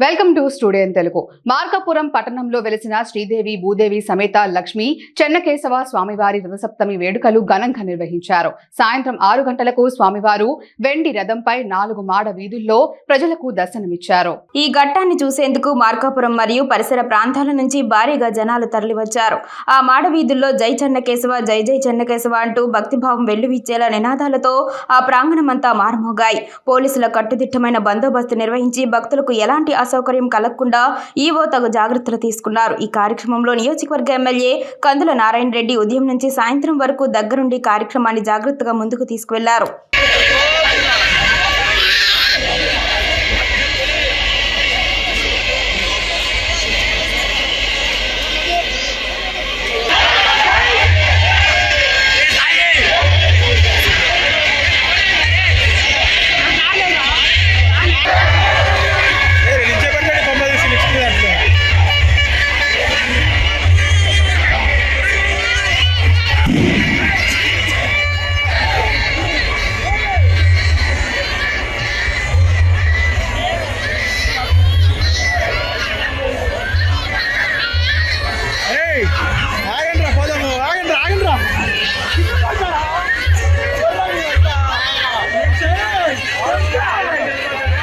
Welcome to studio Telugu. Markapuram పట్టణంలో వెలిసిన శ్రీదేవి భూదేవి సమేత లక్ష్మి చెన్నకేశవ స్వామివారి రథసప్తమి వేడుకలు ఘనంగా నిర్వహించారు. సాయంత్రం ఆరు గంటలకు స్వామివారు వెండి రథంపై నాలుగు మాడ వీధుల్లో ప్రజలకు దర్శనమిచ్చారు. ఈ ఘట్టాన్ని చూసేందుకు మార్కాపురం మరియు పరిసర ప్రాంతాల నుంచి భారీగా జనాలు తరలివచ్చారు. ఆ మాడ వీధుల్లో జై చెన్నకేశవ జై జై చెన్నకేశవ అంటూ భక్తిభావం వెల్లువిచ్చేలా నినాదాలతో ఆ ప్రాంగణమంతా మారుమోగాయి. పోలీసుల కట్టుదిట్టమైన బందోబస్తు నిర్వహించి భక్తులకు ఎలాంటి అసౌకర్యం కలగకుండా ఈవో తగు జాగ్రత్తలు తీసుకున్నారు. ఈ కార్యక్రమంలో నియోజకవర్గ ఎమ్మెల్యే కందుల నారాయణ రెడ్డి ఉదయం నుంచి సాయంత్రం వరకు దగ్గరుండి కార్యక్రమాన్ని జాగ్రత్తగా ముందుకు తీసుకువెళ్ళారు.